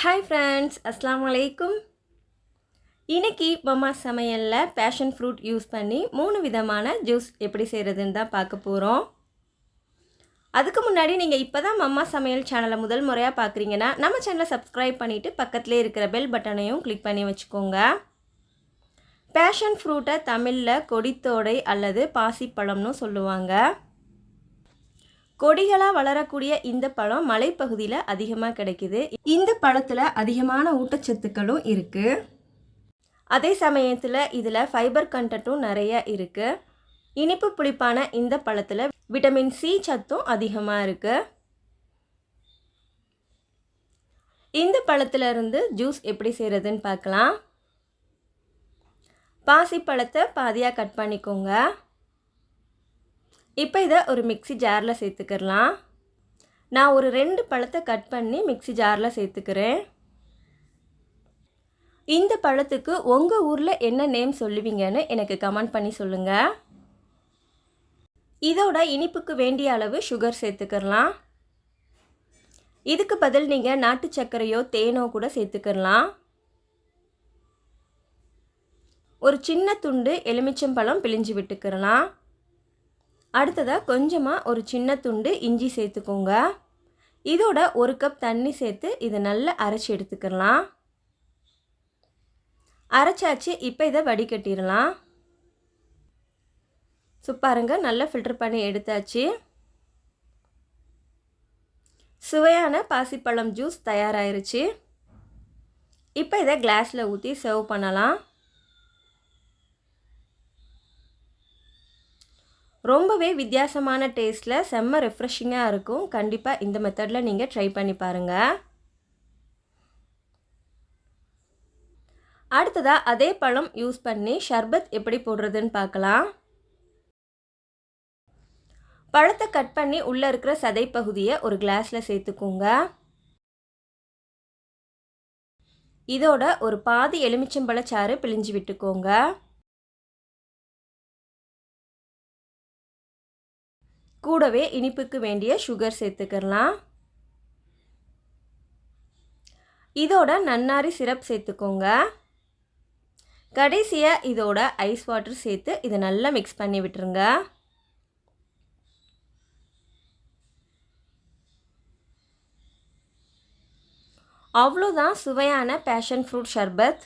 Hi friends அஸ்லாம் வலைக்கும் இன்றைக்கி மம்மா சமையலில் பேஷன் ஃப்ரூட் யூஸ் பண்ணி மூணு விதமான ஜூஸ் எப்படி செய்கிறதுன்னு தான் பார்க்க போகிறோம் அதுக்கு முன்னாடி நீங்கள் இப்போ தான் மம்மா சமையல் சேனலை முதல் முறையாக பார்க்குறீங்கன்னா நம்ம சேனலை சப்ஸ்கிரைப் பண்ணிவிட்டு பக்கத்துலேயே இருக்கிற பெல் பட்டனையும் கிளிக் பண்ணி வச்சுக்கோங்க. பேஷன் ஃப்ரூட்டை தமிழில் கொடித்தோடை அல்லது பாசிப்பழம்னு சொல்லுவாங்க. கொடிகளாக வளரக்கூடிய இந்த பழம் மலைப்பகுதியில் அதிகமாக கிடைக்குது. இந்த பழத்தில் அதிகமான ஊட்டச்சத்துக்களும் இருக்குது அதே சமயத்தில் இதில் ஃபைபர் கண்டட்டும் நிறைய இருக்குது இனிப்பு புளிப்பான இந்த பழத்தில் விட்டமின் சி சத்தும் அதிகமாக இருக்குது இந்த பழத்திலிருந்து ஜூஸ் எப்படி செய்கிறதுன்னு பார்க்கலாம். பாசி பழத்தை பாதியாக கட் பண்ணிக்கோங்க. இப்போ இதை ஒரு மிக்சி ஜாரில் சேர்த்துக்கிறலாம் நான் ஒரு ரெண்டு பழத்தை கட் பண்ணி மிக்சி ஜாரில் சேர்த்துக்கிறேன். இந்த பழத்துக்கு உங்கள் ஊரில் என்ன நேம் சொல்லுவீங்கன்னு எனக்கு கமெண்ட் பண்ணி சொல்லுங்கள் இதோட இனிப்புக்கு வேண்டிய அளவு சுகர் சேர்த்துக்கிறலாம் இதுக்கு பதில் நீங்கள் நாட்டு சர்க்கரையோ தேனோ கூட சேர்த்துக்கிறலாம் ஒரு சின்ன துண்டு எலுமிச்சம்பழம் பிழிஞ்சு விட்டுக்கிறலாம் அடுத்ததாக கொஞ்சமாக ஒரு சின்ன துண்டு இஞ்சி சேர்த்துக்கோங்க. இதோட ஒரு கப் தண்ணி சேர்த்து இதை நல்லா அரைச்சி எடுத்துக்கலாம். அரைச்சாச்சு இப்போ இதை வடிகட்டிடலாம். ஸோ பாருங்கள் நல்லா ஃபில்டர் பண்ணி எடுத்தாச்சு. சுவையான பாசிப்பழம் ஜூஸ் தயாராகிருச்சு இப்போ இதை கிளாஸில் ஊற்றி சர்வ் பண்ணலாம். ரொம்பவே வித்தியாசமான டேஸ்ட்டில் செம்ம ரெஃப்ரெஷிங்காக இருக்கும். கண்டிப்பாக இந்த மெத்தடில் நீங்கள் ட்ரை பண்ணி பாருங்கள் அடுத்ததாக அதே பழம் யூஸ் பண்ணி ஷர்பத் எப்படி போடுறதுன்னு பார்க்கலாம். பழத்தை கட் பண்ணி உள்ளே இருக்கிற சதை பகுதியை ஒரு கிளாஸில் சேர்த்துக்கோங்க. இதோட ஒரு பாதி எலுமிச்சம்பழச்சாறு பிழிஞ்சு விட்டுக்கோங்க. கூடவே இனிப்புக்கு வேண்டிய சுகர் சேர்த்துக்கலாம் இதோட நன்னாரி சிரப் சேர்த்துக்கோங்க. கடைசியாக இதோட ஐஸ் வாட்டர் சேர்த்து இதை நல்லா மிக்ஸ் பண்ணி விட்டுருங்க. அவ்வளோதான் சுவையான பேஷன் ஃப்ரூட் ஷர்பத்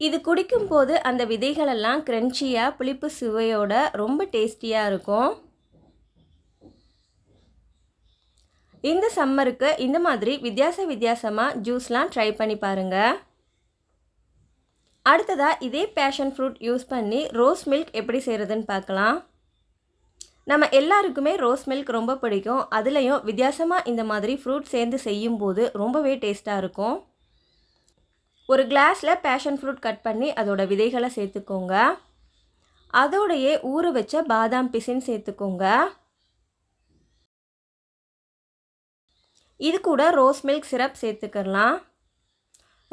இது குடிக்கும்போது அந்த விதைகளெல்லாம் க்ரன்ச்சியாக புளிப்பு சுவையோட ரொம்ப டேஸ்டியாக இருக்கும். இந்த சம்மருக்கு இந்த மாதிரி வித்தியாச வித்தியாசமாக ஜூஸ்லாம் ட்ரை பண்ணி பாருங்கள் அடுத்ததாக இதே பேஷன் ஃப்ரூட் யூஸ் பண்ணி ரோஸ் மில்க் எப்படி செய்கிறதுன்னு பார்க்கலாம். நம்ம எல்லாருக்குமே ரோஸ் மில்க் ரொம்ப பிடிக்கும். அதுலேயும் வித்தியாசமாக இந்த மாதிரி ஃப்ரூட் சேர்ந்து செய்யும்போது ரொம்பவே டேஸ்ட்டாக இருக்கும். ஒரு கிளாஸில் பேஷன் ஃப்ரூட் கட் பண்ணி அதோட விதைகளை சேர்த்துக்கோங்க. அதோடையே ஊற வச்ச பாதாம் பிசின் சேர்த்துக்கோங்க. இது கூட ரோஸ் மில்க் சிரப் சேர்த்துக்கலாம்.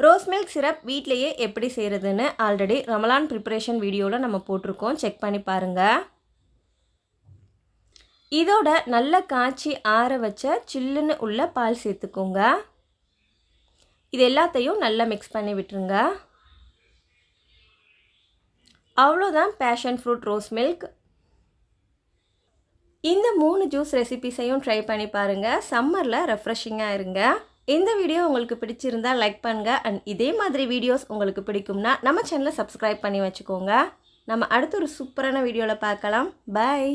ரோஸ் மில்க் சிரப் வீட்லேயே எப்படி செய்கிறதுன்னு ஆல்ரெடி ரமலான் ப்ரிப்பரேஷன் வீடியோவில் நம்ம போட்டிருக்கோம். செக் பண்ணி பாருங்கள் இதோட நல்ல காய்ச்சி ஆற வச்ச சில்லுன்னு உள்ள பால் சேர்த்துக்கோங்க. இது எல்லாத்தையும் நல்லா மிக்ஸ் பண்ணி விட்டுருங்க. அவ்வளோதான் பேஷன் ஃப்ரூட் ரோஸ் மில்க் இந்த மூணு ஜூஸ் ரெசிபிஸையும் ட்ரை பண்ணி பாருங்கள் சம்மரில் ரெஃப்ரெஷிங்காக இருங்க. இந்த வீடியோ உங்களுக்கு பிடிச்சிருந்தா லைக் பண்ணுங்கள் அண்ட் இதே மாதிரி வீடியோஸ் உங்களுக்கு பிடிக்கும்னா நம்ம சேனலை சப்ஸ்கிரைப் பண்ணி வச்சுக்கோங்க. நம்ம அடுத்த ஒரு சூப்பரான வீடியோவில் பார்க்கலாம். பாய்